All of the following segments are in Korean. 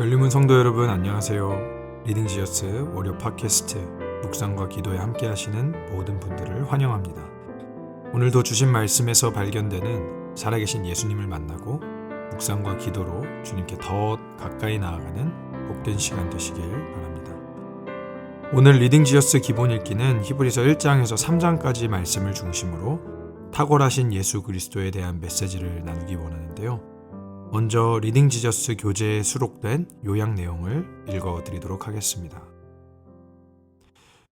열림은 성도 여러분 안녕하세요. 리딩 지어스 월요 팟캐스트 묵상과 기도에 함께 하시는 모든 분들을 환영합니다. 오늘도 주신 말씀에서 발견되는 살아계신 예수님을 만나고 묵상과 기도로 주님께 더 가까이 나아가는 복된 시간 되시길 바랍니다. 오늘 리딩 지어스 기본 읽기는 히브리서 1장에서 3장까지 말씀을 중심으로 탁월하신 예수 그리스도에 대한 메시지를 나누기 원하는데요. 먼저 리딩 지저스 교재에 수록된 요약 내용을 읽어 드리도록 하겠습니다.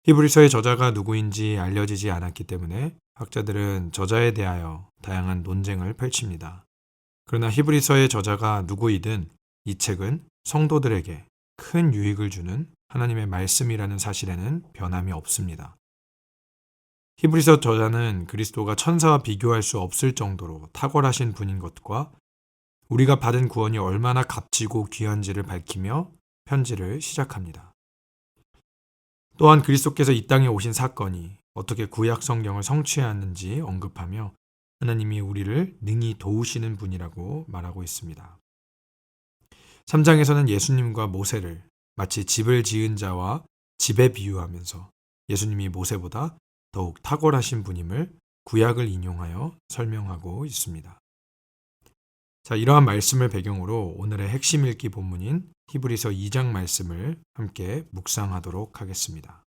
히브리서의 저자가 누구인지 알려지지 않았기 때문에 학자들은 저자에 대하여 다양한 논쟁을 펼칩니다. 그러나 히브리서의 저자가 누구이든 이 책은 성도들에게 큰 유익을 주는 하나님의 말씀이라는 사실에는 변함이 없습니다. 히브리서 저자는 그리스도가 천사와 비교할 수 없을 정도로 탁월하신 분인 것과 우리가 받은 구원이 얼마나 값지고 귀한지를 밝히며 편지를 시작합니다. 또한 그리스도께서 이 땅에 오신 사건이 어떻게 구약 성경을 성취하는지 언급하며 하나님이 우리를 능히 도우시는 분이라고 말하고 있습니다. 3장에서는 예수님과 모세를 마치 집을 지은 자와 집에 비유하면서 예수님이 모세보다 더욱 탁월하신 분임을 구약을 인용하여 설명하고 있습니다. 자, 이러한 말씀을 배경으로 오늘의 핵심 읽기 본문인 히브리서 2장 말씀을 함께 묵상하도록 하겠습니다.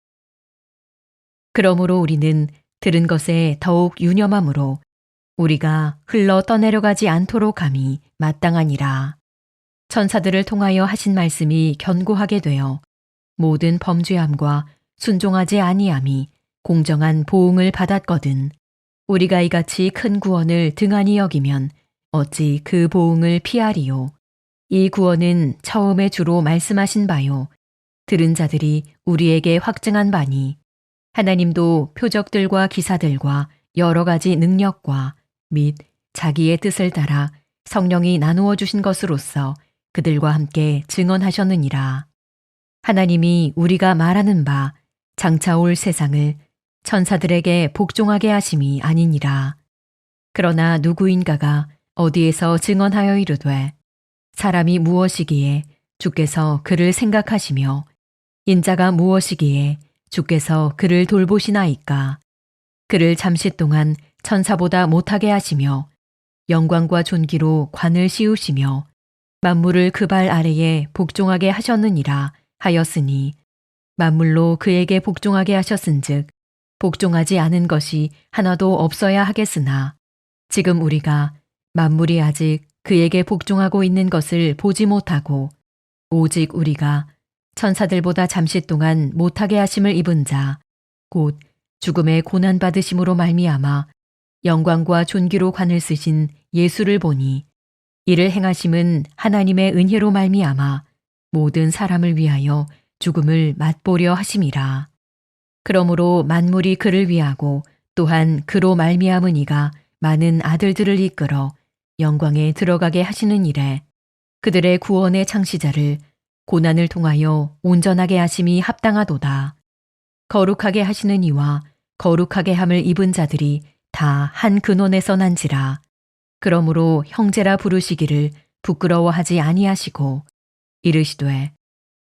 그러므로 우리는 들은 것에 더욱 유념함으로 우리가 흘러 떠내려가지 않도록 함이 마땅하니라. 천사들을 통하여 하신 말씀이 견고하게 되어 모든 범죄함과 순종하지 아니함이 공정한 보응을 받았거든. 우리가 이같이 큰 구원을 등한히 여기면 어찌 그 보응을 피하리요. 이 구원은 처음에 주로 말씀하신 바요. 들은 자들이 우리에게 확증한 바니 하나님도 표적들과 기사들과 여러 가지 능력과 및 자기의 뜻을 따라 성령이 나누어 주신 것으로서 그들과 함께 증언하셨느니라. 하나님이 우리가 말하는 바 장차 올 세상을 천사들에게 복종하게 하심이 아니니라. 그러나 누구인가가 어디에서 증언하여 이르되 사람이 무엇이기에 주께서 그를 생각하시며 인자가 무엇이기에 주께서 그를 돌보시나이까? 그를 잠시 동안 천사보다 못하게 하시며 영광과 존귀로 관을 씌우시며 만물을 그 발 아래에 복종하게 하셨느니라 하였으니 만물로 그에게 복종하게 하셨은즉 복종하지 않은 것이 하나도 없어야 하겠으나 지금 우리가 만물이 아직 그에게 복종하고 있는 것을 보지 못하고 오직 우리가 천사들보다 잠시 동안 못하게 하심을 입은 자, 곧 죽음의 고난 받으심으로 말미암아 영광과 존귀로 관을 쓰신 예수를 보니 이를 행하심은 하나님의 은혜로 말미암아 모든 사람을 위하여 죽음을 맛보려 하심이라. 그러므로 만물이 그를 위하고 또한 그로 말미암은 이가 많은 아들들을 이끌어 영광에 들어가게 하시는 일에 그들의 구원의 창시자를 고난을 통하여 온전하게 하심이 합당하도다. 거룩하게 하시는 이와 거룩하게 함을 입은 자들이 다 한 근원에서 난지라. 그러므로 형제라 부르시기를 부끄러워하지 아니하시고 이르시되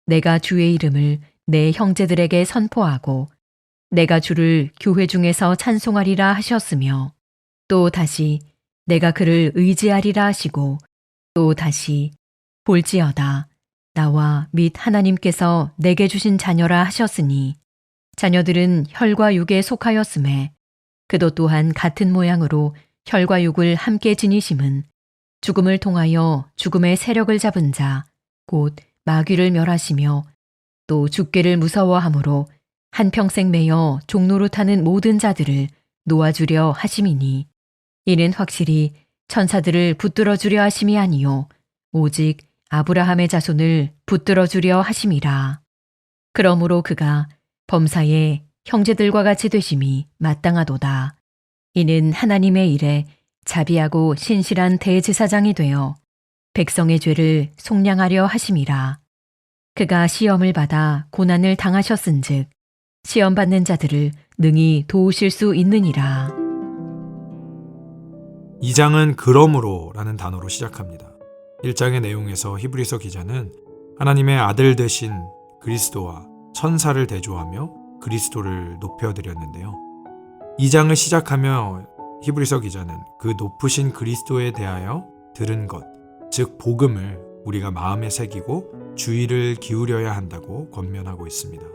내가 주의 이름을 내 형제들에게 선포하고 내가 주를 교회 중에서 찬송하리라 하셨으며 또 다시 내가 그를 의지하리라 하시고 또 다시 볼지어다 나와 및 하나님께서 내게 주신 자녀라 하셨으니 자녀들은 혈과 육에 속하였음에 그도 또한 같은 모양으로 혈과 육을 함께 지니심은 죽음을 통하여 죽음의 세력을 잡은 자 곧 마귀를 멸하시며 또 죽기를 무서워하므로 한평생 매여 종로로 타는 모든 자들을 놓아주려 하심이니 이는 확실히 천사들을 붙들어 주려 하심이 아니요 오직 아브라함의 자손을 붙들어 주려 하심이라. 그러므로 그가 범사에 형제들과 같이 되심이 마땅하도다. 이는 하나님의 일에 자비하고 신실한 대제사장이 되어 백성의 죄를 속량하려 하심이라. 그가 시험을 받아 고난을 당하셨은즉 시험 받는 자들을 능히 도우실 수 있느니라. 2장은 그러므로 라는 단어로 시작합니다. 1장의 내용에서 히브리서 기자는 하나님의 아들 되신 그리스도와 천사를 대조하며 그리스도를 높여드렸는데요. 이 장을 시작하며 히브리서 기자는 그 높으신 그리스도에 대하여 들은 것, 즉 복음을 우리가 마음에 새기고 주의를 기울여야 한다고 권면하고 있습니다.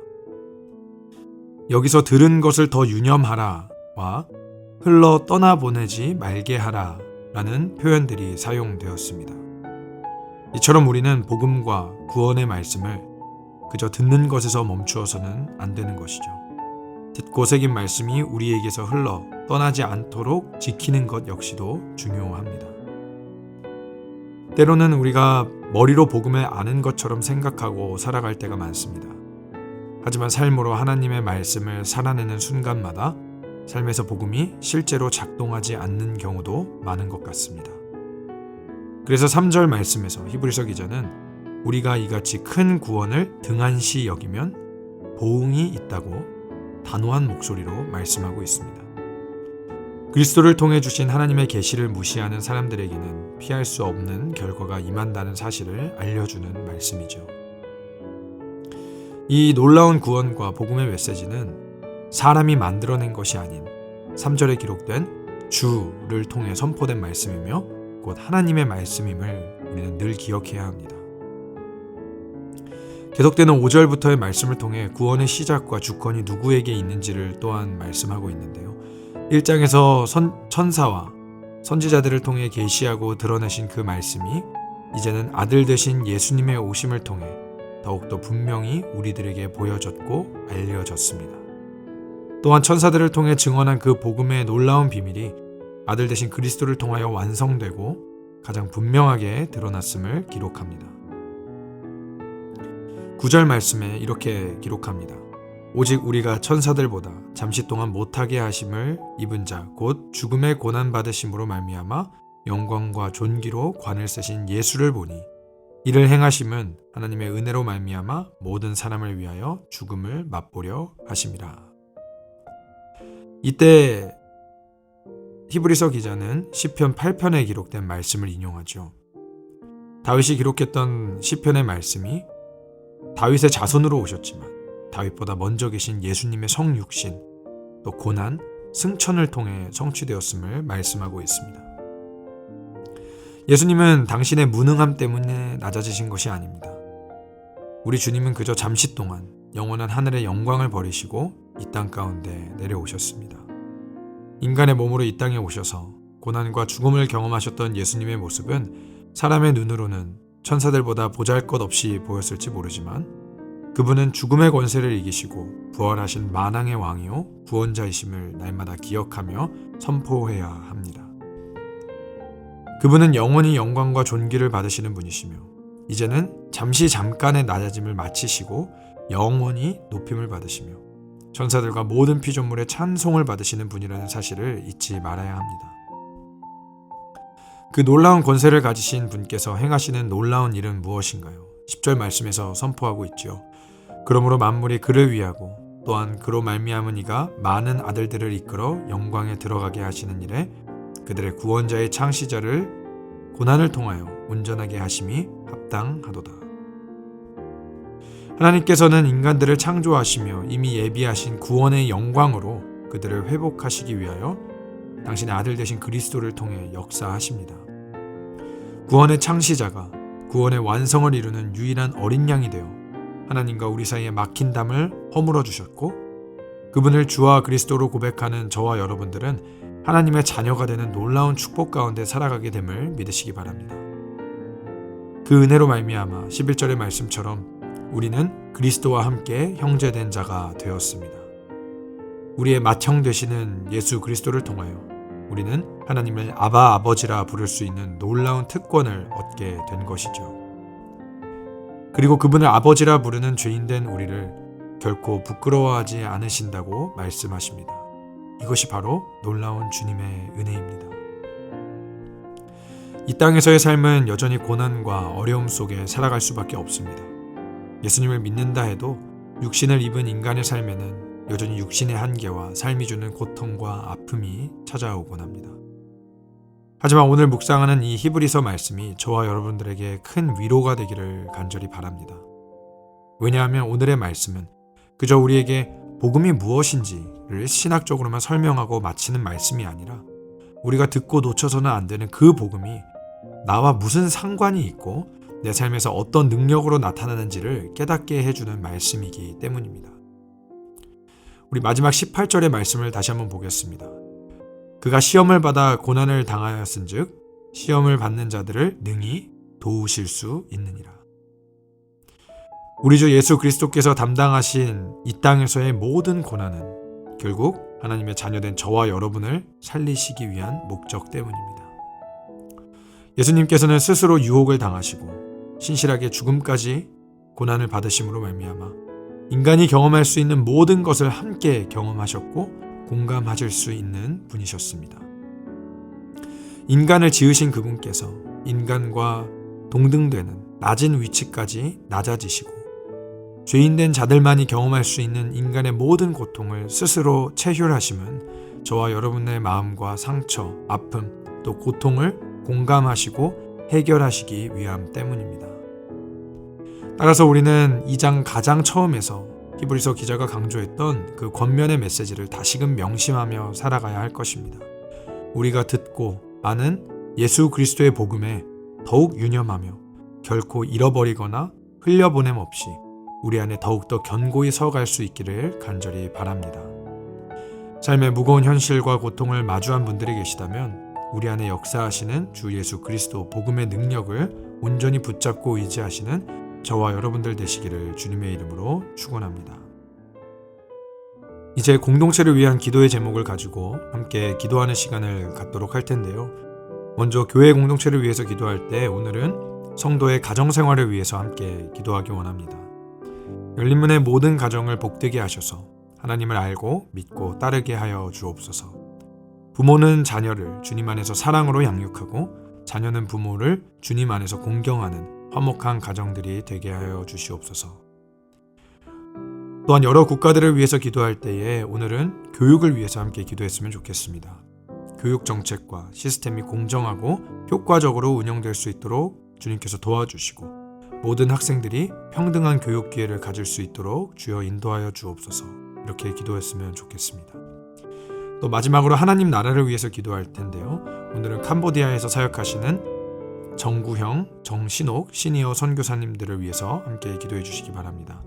여기서 들은 것을 더 유념하라와 흘러 떠나보내지 말게 하라 라는 표현들이 사용되었습니다. 이처럼 우리는 복음과 구원의 말씀을 그저 듣는 것에서 멈추어서는 안 되는 것이죠. 듣고 새긴 말씀이 우리에게서 흘러 떠나지 않도록 지키는 것 역시도 중요합니다. 때로는 우리가 머리로 복음을 아는 것처럼 생각하고 살아갈 때가 많습니다. 하지만 삶으로 하나님의 말씀을 살아내는 순간마다 삶에서 복음이 실제로 작동하지 않는 경우도 많은 것 같습니다. 그래서 3절 말씀에서 히브리서 기자는 우리가 이같이 큰 구원을 등한시 여기면 보응이 있다고 단호한 목소리로 말씀하고 있습니다. 그리스도를 통해 주신 하나님의 계시를 무시하는 사람들에게는 피할 수 없는 결과가 임한다는 사실을 알려주는 말씀이죠. 이 놀라운 구원과 복음의 메시지는 사람이 만들어낸 것이 아닌 3절에 기록된 주를 통해 선포된 말씀이며 곧 하나님의 말씀임을 우리는 늘 기억해야 합니다. 계속되는 5절부터의 말씀을 통해 구원의 시작과 주권이 누구에게 있는지를 또한 말씀하고 있는데요. 1장에서 선, 천사와 선지자들을 통해 계시하고 드러내신 그 말씀이 이제는 아들 되신 예수님의 오심을 통해 더욱더 분명히 우리들에게 보여졌고 알려졌습니다. 또한 천사들을 통해 증언한 그 복음의 놀라운 비밀이 아들 되신 그리스도를 통하여 완성되고 가장 분명하게 드러났음을 기록합니다. 9절 말씀에 이렇게 기록합니다. 오직 우리가 천사들보다 잠시 동안 못하게 하심을 입은 자 곧 죽음의 고난 받으심으로 말미암아 영광과 존귀로 관을 쓰신 예수를 보니 이를 행하심은 하나님의 은혜로 말미암아 모든 사람을 위하여 죽음을 맛보려 하심이라. 이때 히브리서 기자는 시편 8편에 기록된 말씀을 인용하죠. 다윗이 기록했던 시편의 말씀이 다윗의 자손으로 오셨지만 다윗보다 먼저 계신 예수님의 성육신 또 고난, 승천을 통해 성취되었음을 말씀하고 있습니다. 예수님은 당신의 무능함 때문에 낮아지신 것이 아닙니다. 우리 주님은 그저 잠시 동안 영원한 하늘의 영광을 버리시고 이 땅 가운데 내려오셨습니다. 인간의 몸으로 이 땅에 오셔서 고난과 죽음을 경험하셨던 예수님의 모습은 사람의 눈으로는 천사들보다 보잘 것 없이 보였을지 모르지만 그분은 죽음의 권세를 이기시고 부활하신 만왕의 왕이요 구원자이심을 날마다 기억하며 선포해야 합니다. 그분은 영원히 영광과 존귀를 받으시는 분이시며 이제는 잠시 잠깐의 낮아짐을 마치시고 영원히 높임을 받으시며 천사들과 모든 피조물의 찬송을 받으시는 분이라는 사실을 잊지 말아야 합니다. 그 놀라운 권세를 가지신 분께서 행하시는 놀라운 일은 무엇인가요? 10절 말씀에서 선포하고 있지요. 그러므로 만물이 그를 위하고 또한 그로 말미암은 이가 많은 아들들을 이끌어 영광에 들어가게 하시는 일에 그들의 구원자의 창시자를 고난을 통하여 온전하게 하심이 합당하도다. 하나님께서는 인간들을 창조하시며 이미 예비하신 구원의 영광으로 그들을 회복하시기 위하여 당신의 아들 되신 그리스도를 통해 역사하십니다. 구원의 창시자가 구원의 완성을 이루는 유일한 어린 양이 되어 하나님과 우리 사이에 막힌 담을 허물어 주셨고 그분을 주와 그리스도로 고백하는 저와 여러분들은 하나님의 자녀가 되는 놀라운 축복 가운데 살아가게 됨을 믿으시기 바랍니다. 그 은혜로 말미암아 11절의 말씀처럼 우리는 그리스도와 함께 형제된 자가 되었습니다. 우리의 맏형 되시는 예수 그리스도를 통하여 우리는 하나님을 아바 아버지라 부를 수 있는 놀라운 특권을 얻게 된 것이죠. 그리고 그분을 아버지라 부르는 죄인된 우리를 결코 부끄러워하지 않으신다고 말씀하십니다. 이것이 바로 놀라운 주님의 은혜입니다. 이 땅에서의 삶은 여전히 고난과 어려움 속에 살아갈 수밖에 없습니다. 예수님을 믿는다 해도 육신을 입은 인간의 삶에는 여전히 육신의 한계와 삶이 주는 고통과 아픔이 찾아오곤 합니다. 하지만 오늘 묵상하는 이 히브리서 말씀이 저와 여러분들에게 큰 위로가 되기를 간절히 바랍니다. 왜냐하면 오늘의 말씀은 그저 우리에게 복음이 무엇인지를 신학적으로만 설명하고 마치는 말씀이 아니라 우리가 듣고 놓쳐서는 안 되는 그 복음이 나와 무슨 상관이 있고 내 삶에서 어떤 능력으로 나타나는지를 깨닫게 해주는 말씀이기 때문입니다. 우리 마지막 18절의 말씀을 다시 한번 보겠습니다. 그가 시험을 받아 고난을 당하였은즉 시험을 받는 자들을 능히 도우실 수 있느니라. 우리 주 예수 그리스도께서 담당하신 이 땅에서의 모든 고난은 결국 하나님의 자녀된 저와 여러분을 살리시기 위한 목적 때문입니다. 예수님께서는 스스로 유혹을 당하시고 신실하게 죽음까지 고난을 받으심으로 말미암아 인간이 경험할 수 있는 모든 것을 함께 경험하셨고 공감하실 수 있는 분이셨습니다. 인간을 지으신 그분께서 인간과 동등되는 낮은 위치까지 낮아지시고 죄인된 자들만이 경험할 수 있는 인간의 모든 고통을 스스로 체휼하심은 저와 여러분의 마음과 상처, 아픔, 또 고통을 공감하시고 해결하시기 위함 때문입니다. 따라서 우리는 이장 가장 처음에서 히브리서 기자가 강조했던 그 권면의 메시지를 다시금 명심하며 살아가야 할 것입니다. 우리가 듣고 아는 예수 그리스도의 복음에 더욱 유념하며 결코 잃어버리거나 흘려보냄 없이 우리 안에 더욱더 견고히 서갈 수 있기를 간절히 바랍니다. 삶의 무거운 현실과 고통을 마주한 분들이 계시다면 우리 안에 역사하시는 주 예수 그리스도 복음의 능력을 온전히 붙잡고 의지하시는 저와 여러분들 되시기를 주님의 이름으로 축원합니다. 이제 공동체를 위한 기도의 제목을 가지고 함께 기도하는 시간을 갖도록 할 텐데요. 먼저 교회 공동체를 위해서 기도할 때 오늘은 성도의 가정 생활을 위해서 함께 기도하기 원합니다. 열린문의 모든 가정을 복되게 하셔서 하나님을 알고 믿고 따르게 하여 주옵소서. 부모는 자녀를 주님 안에서 사랑으로 양육하고 자녀는 부모를 주님 안에서 공경하는 화목한 가정들이 되게 하여 주시옵소서. 또한 여러 국가들을 위해서 기도할 때에 오늘은 교육을 위해서 함께 기도했으면 좋겠습니다. 교육 정책과 시스템이 공정하고 효과적으로 운영될 수 있도록 주님께서 도와주시고 모든 학생들이 평등한 교육 기회를 가질 수 있도록 주여 인도하여 주옵소서. 이렇게 기도했으면 좋겠습니다. 또 마지막으로 하나님 나라를 위해서 기도할 텐데요. 오늘은 캄보디아에서 사역하시는 정구형, 정신옥 시니어 선교사님들을 위해서 함께 기도해 주시기 바랍니다.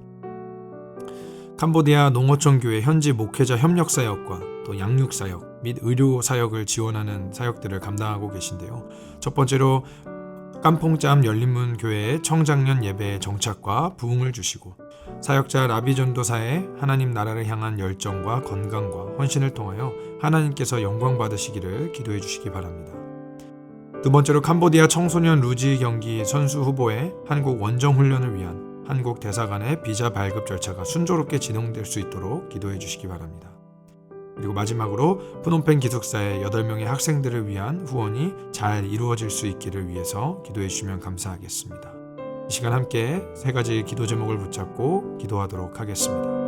캄보디아 농어촌 교회 현지 목회자 협력 사역과 또 양육 사역 및 의료 사역을 지원하는 사역들을 감당하고 계신데요. 첫 번째로 깜퐁짬 열린문 교회의 청장년 예배의 정착과 부흥을 주시고 사역자 라비 전도사의 하나님 나라를 향한 열정과 건강과 헌신을 통하여 하나님께서 영광 받으시기를 기도해 주시기 바랍니다. 두 번째로 캄보디아 청소년 루지 경기 선수 후보의 한국 원정 훈련을 위한 한국 대사관의 비자 발급 절차가 순조롭게 진행될 수 있도록 기도해 주시기 바랍니다. 그리고 마지막으로 푸놈펜 기숙사의 8명의 학생들을 위한 후원이 잘 이루어질 수 있기를 위해서 기도해 주시면 감사하겠습니다. 이 시간 함께 세 가지 기도 제목을 붙잡고 기도하도록 하겠습니다.